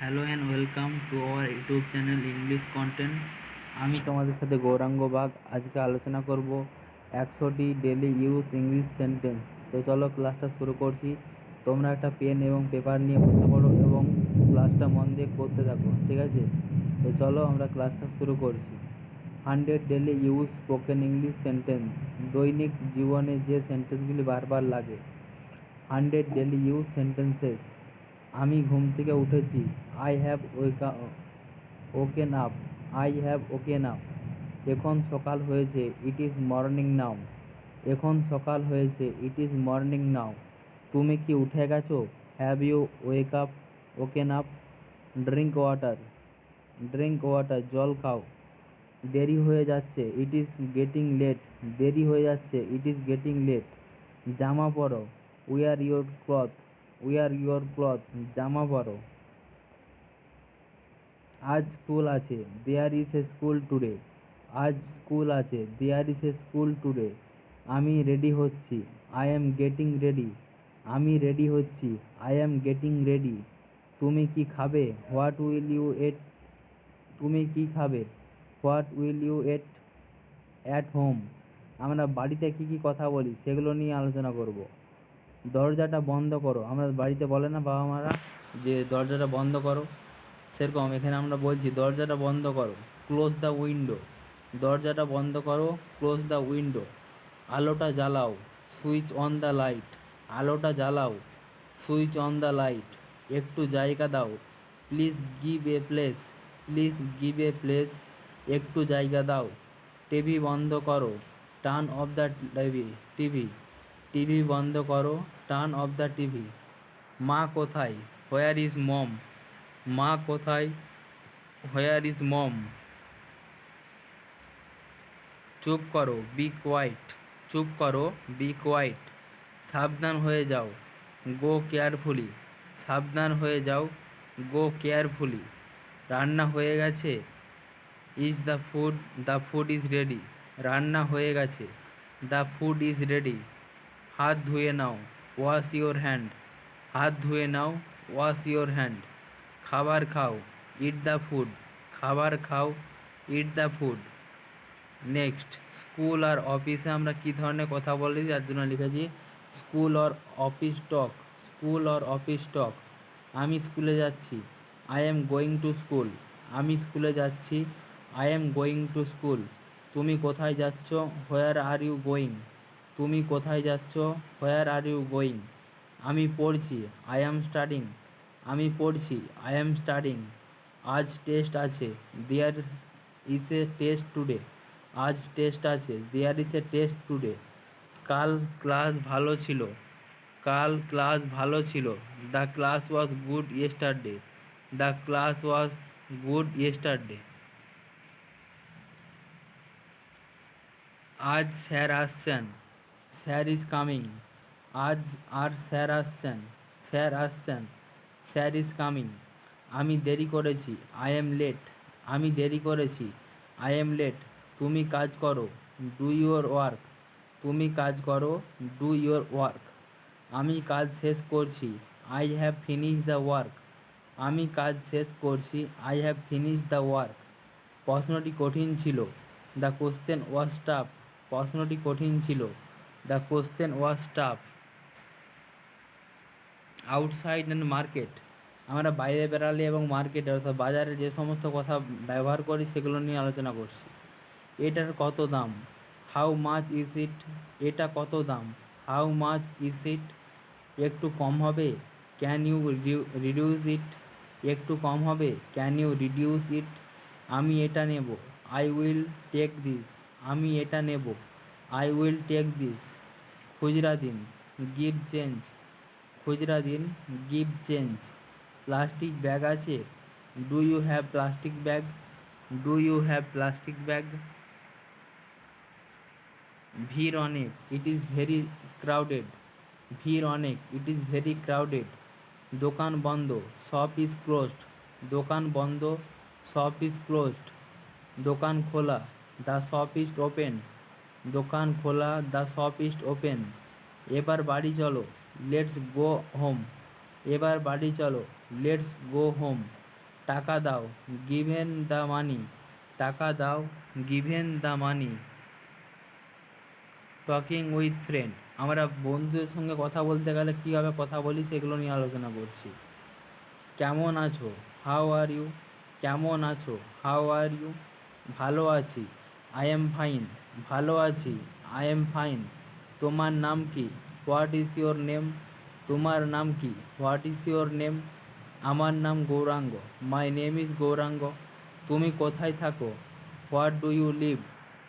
Hello and welcome to our YouTube channel English content আমি তোমাদের সাথে গৌরাঙ্গ বাগ আজকে আলোচনা করব একশোটি ডেলি ইউজ ইংলিশ সেন্টেন্স তো চলো ক্লাসটা শুরু করছি। তোমরা একটা পেন এবং পেপার নিয়ে বসে পড়ো এবং ক্লাসটা মন দিয়ে করতে থাকো, ঠিক আছে? তো চলো আমরা ক্লাসটা শুরু করছি। Hundred daily use spoken English sentence দৈনিক জীবনে যে সেন্টেন্সগুলি বারবার লাগে, হান্ড্রেড ডেলি ইউজ সেন্টেন্সেস আমি ঘুম থেকে উঠেছি। I have woken up I have woken up এখন সকাল হয়েছে। ইট ইজ মর্নিং নাও এখন সকাল হয়েছে। ইট ইজ মর্নিং নাও তুমি কি উঠে গেছো? Have you wake up woken up drink water drink water জল খাও। দেরি হয়ে যাচ্ছে। ইট ইজ গেটিং লেট দেরি হয়ে যাচ্ছে। ইট ইজ গেটিং লেট জামা পরো। Wear your cloth wear your cloth জামা পরো। আজ স্কুল আছে there is a school today আজ স্কুল আছে there is a school today আমি রেডি হচ্ছি আই অ্যাম গেটিং রেডি আমি রেডি হচ্ছি আই অ্যাম গেটিং রেডি তুমি কি খাবে? হোয়াট উইল ইউ এট তুমি কি খাবে? What will you eat at home আমরা বাড়িতে কী কী কথা বলি, সেগুলো নিয়ে আলোচনা করব। দরজাটা বন্ধ করো। আমরা বাড়িতে বলে না বাবা মারা যে দরজাটা বন্ধ করো। সেরকম এখানে আমরা বলছি, দরজাটা বন্ধ করো ক্লোজ দ্য উইন্ডো দরজাটা বন্ধ করো ক্লোজ দ্য উইন্ডো আলোটা জ্বালাও সুইচ অন দ্য লাইট আলোটা জ্বালাও সুইচ অন দ্য লাইট একটু জায়গা দাও। Please give a place please give a place একটু জায়গা দাও। টিভি বন্ধ করো। Turn off the TV. TV. TV বন্ধ করো। টার্ন অফ দ্য টিভি মা কোথায়? হোয়ার ইজ মম মা কোথায়? হোয়ার ইজ মম চুপ করো বি কোয়াইট চুপ করো বি কোয়াইট সাবধান হয়ে যাও গো কেয়ারফুলি সাবধান হয়ে যাও গো কেয়ারফুলি রান্না হয়ে গেছে? Is the food the food is ready রান্না হয়ে গেছে? দ্য ফুড ইজ রেডি হাত ধুয়ে নাও। Wash your hand. হাত ধুয়ে নাও, ওয়াশ ইওর হ্যান্ড। খাবার খাও, ইট দ্য ফুড। খাবার খাও, eat the food. Next, school আর অফিসে আমরা কী ধরনের কথা বলি যার জন্য লিখেছি school or office talk, school or office talk. আমি স্কুলে যাচ্ছি, I am going to school. আমি স্কুলে যাচ্ছি, I am going to school. তুমি কোথায় যাচ্ছ? Where are you going? তুমি কোথায় যাচ্ছ? হোয়ার আর ইউ গোয়িং আমি পড়ছি আই অ্যাম স্টাডিং আমি পড়ছি আই অ্যাম স্টাডিং আজ টেস্ট আছে there is a test today আজ টেস্ট আছে there is a test today কাল ক্লাস ভালো ছিল। কাল ক্লাস ভালো ছিল। The class was good yesterday the class was good yesterday আজ স্যার আসছেন। Sir is coming. আজ আর স্যার আসছেন স্যার আসছেন, স্যার ইজ কামিং। আমি দেরি করেছি, আই এম লেট, আমি দেরি করেছি, আই এম লেট, তুমি কাজ করো, ডু ইউর ওয়ার্ক, তুমি কাজ করো, ডু ইউর ওয়ার্ক। আমি কাজ শেষ করছি, I have finish the work. আমি কাজ শেষ করছি, I have finish the work. প্রশ্নটি কঠিন ছিল। দ্য কোশ্চেন ওয়াজ প্রশ্নটি কঠিন ছিল। The question was tough outside and market আমরা বাইরে বেরালে এবং মার্কেটে অর্থাৎ বাজারে যে সমস্ত কথা ব্যবহার করি, সেগুলো নিয়ে আলোচনা করছি। এটার কত দাম? হাউ মাচ ইজ ইট এটা কত দাম? হাউ মাচ ইজ ইট একটু কম হবে? ক্যান ইউ রিডিউস ইট একটু কম হবে? ক্যান ইউ রিডিউস ইট আমি এটা নেব। আই উইল টেক দিস আমি এটা নেব। আই উইল টেক দিস খুচরা দিন গিভ চেঞ্জ খুচরা দিন গিভ চেঞ্জ প্লাস্টিক ব্যাগ আছে? Do you have plastic bag do you have plastic bag ভিড় অনেক ইট ইজ ভেরি ক্রাউডেড ভিড় অনেক ইট ইজ ভেরি ক্রাউডেড দোকান বন্ধ শপ ইজ ক্লোজড দোকান বন্ধ শপ ইজ ক্লোজড দোকান খোলা দ্য শপ ইজ ওপেন দোকান খোলা, দ্য শপ ইস্ট ওপেন। এবার বাড়ি চলো, লেটস গো হোম। এবার বাড়ি চলো, লেটস গো হোম। টাকা দাও, গিভেন দ্য মানি। টাকা দাও, given the money. Talking with friend. আমরা বন্ধুদের সঙ্গে কথা বলতে গেলে কীভাবে কথা বলি সেগুলো নিয়ে আলোচনা করছি। কেমন আছো? হাউ আর ইউ কেমন আছো? হাউ আর ইউ ভালো আছি। আই এম ফাইন ভালো আছি। আই এম ফাইন তোমার নাম কি? হোয়াট ইজ ইয়োর নেম তোমার নাম কি? হোয়াট ইজ ইয়োর নেম আমার নাম Gouranga. My name is Gouranga. তুমি কোথায় থাকো? What do you live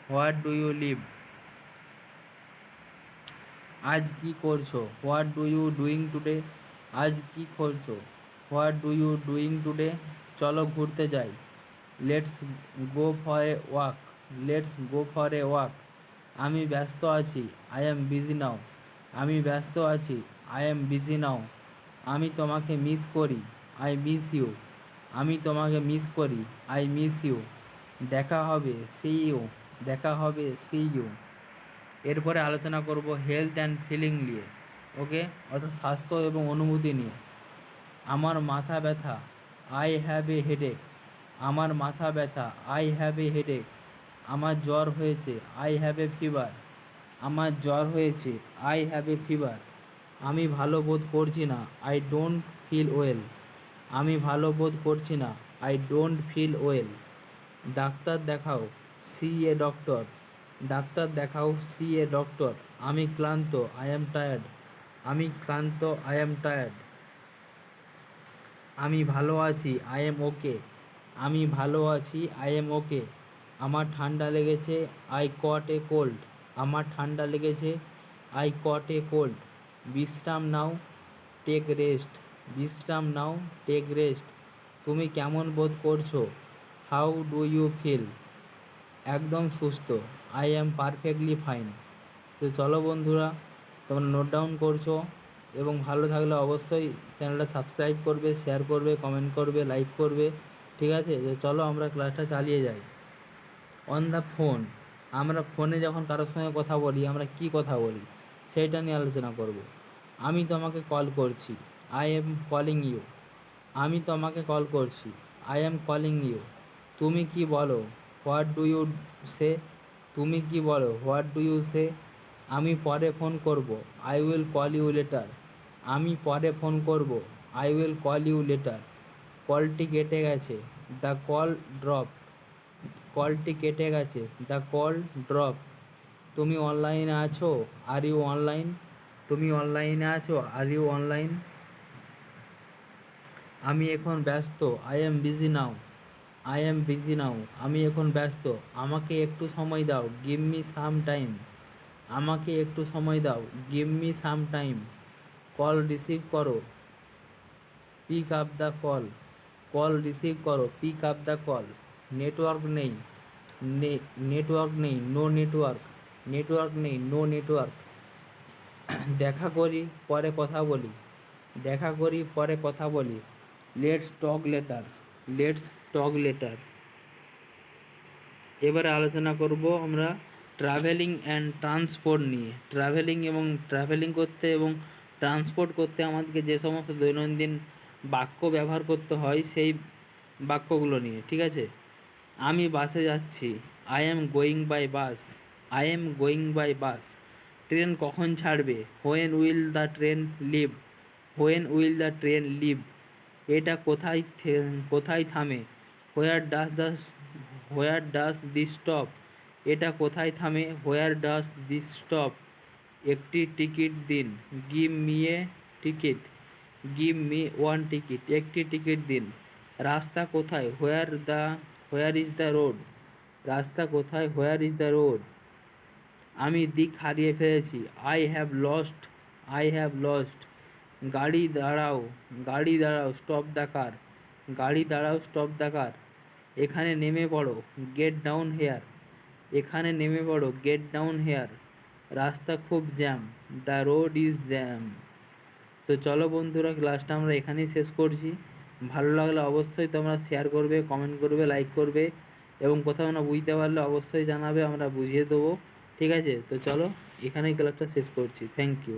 what do you live আজ কি করছ? What do you doing today আজ কি করছ? What do you doing today চলো ঘুরতে যাই। Let's go for a walk let's go for a walk আমি ব্যস্ত আছি। আই এম বিজি নাও আমি ব্যস্ত আছি। আই এম বিজি নাও আমি তোমাকে মিস করি। আই মিস ইউ আমি তোমাকে মিস করি। আই মিস ইউ দেখা হবে। সি দেখা হবে। সি ইউ এরপরে আলোচনা করব হেলথ অ্যান্ড ফিলিং নিয়ে। ওকে অর্থাৎ স্বাস্থ্য এবং অনুভূতি নিয়ে। আমার মাথা ব্যথা। আই হ্যাভ এ হেডেক আমার মাথা ব্যথা। আই হ্যাভ এ হেডেক আমার জ্বর হয়েছে আই হ্যাভ এ ফিভার আমার জ্বর হয়েছে আই হ্যাভ এ ফিভার আমি ভালো বোধ করছি না আই ডোন্ট ফিল ওয়েল আমি ভালো বোধ করছি না আই ডোন্ট ফিল ওয়েল ডাক্তার দেখাও সি এ ডক্টর ডাক্তার দেখাও সি এ ডক্টর আমি ক্লান্ত আই অ্যাম টায়ার্ড আমি ক্লান্ত আই অ্যাম টায়ার্ড আমি ভালো আছি আই এম ওকে আমি ভালো আছি আই এম ওকে আমার ঠান্ডা লেগেছে আই কট এ কোল্ড আমার ঠান্ডা লেগেছে আই কট এ কোল্ড বিশ্রাম নাও টেক রেস্ট বিশ্রাম নাও টেক রেস্ট তুমি কেমন বোধ করছ? হাউ ডু ইউ ফিল একদম সুস্থ। আই অ্যাম পারফেক্টলি ফাইন তো চলো বন্ধুরা, তোমরা নোট ডাউন করছ এবং ভালো থাকলে অবশ্যই চ্যানেলটা সাবস্ক্রাইব করবে শেয়ার করবে কমেন্ট করবে লাইক করবে। ঠিক আছে? তো চলো আমরা ক্লাসটা চালিয়ে যাই। অন দ্য ফোন আমরা ফোনে যখন কারোর সঙ্গে কথা বলি, আমরা কি কথা বলি সেটা নিয়ে আলোচনা করব। আমি তোমাকে কল করছি আই এম কলিং ইউ আমি তোমাকে কল করছি আই এম কলিং ইউ তুমি কি বলো হোয়াট ডু ইউ সে তুমি কি বলো হোয়াট ডু ইউ সে আমি পরে ফোন করব I will call you later আমি পরে ফোন করব I will call you later কলটি কেটে গেছে দ্য কল ড্রপ কলটি কেটে গেছে। দ্য কল ড্রপ তুমি অনলাইনে আছো? আর ইউ অনলাইন তুমি অনলাইনে আছো? আর ইউ অনলাইন আমি এখন ব্যস্ত। I am busy now I am busy now আমি এখন ব্যস্ত। আমাকে একটু সময় দাও। গিভ মি সাম টাইম আমাকে একটু সময় দাও। Give me some time call receive করো। Pick up the call call receive করো। Pick up the call network নেই। নেটওয়ার্ক নেই, নো নেটওয়ার্ক। নেটওয়ার্ক নেই, নো নেটওয়ার্ক। দেখা করি, পরে কথা বলি। দেখা করি, পরে কথা বলি। Let's talk later let's talk later এবারে আলোচনা করব আমরা ট্রাভেলিং অ্যান্ড ট্রান্সপোর্ট নিয়ে। ট্রাভেলিং এবং ট্রাভেলিং করতে এবং ট্রান্সপোর্ট করতে আমাদেরকে যে সমস্ত দৈনন্দিন বাক্য ব্যবহার করতে হয়, সেই বাক্যগুলো নিয়ে, ঠিক আছে? আমি বাসে যাচ্ছি। I am going by bus I am going by bus train কখন ছাড়বে? When will the train leave when will the train leave এটা কোথায় কোথায় থামে? Where does the where does this stop এটা কোথায় থামে? হোয়ার ডাস দিস স্টপ একটি টিকিট দিন। Give me a ticket give me one ticket একটি টিকিট দিন। রাস্তা কোথায়? Where the where is the road রাস্তা কোথায়? হোয়ার ইজ দ্য রোড আমি দিক হারিয়ে ফেলেছি। I have lost I have lost গাড়ি দাঁড়াও গাড়ি দাঁড়াও স্টপ দ্য কার গাড়ি দাঁড়াও স্টপ দ্য কার এখানে নেমে পড়ো। গেট ডাউন হেয়ার এখানে নেমে পড়ো। গেট ডাউন হেয়ার রাস্তা খুব jam the road is jam তো চলো বন্ধুরা ক্লাসটা আমরা এখানেই শেষ করছি। ভালো লাগলে অবশ্যই তোমরা শেয়ার করবে কমেন্ট করবে লাইক করবে এবং কোথাও না বুঝতে পারলে অবশ্যই জানাবে, আমরা বুঝিয়ে দেবো। ঠিক আছে? তো চলো, এখানেই ক্লাসটা শেষ করছি। Thank you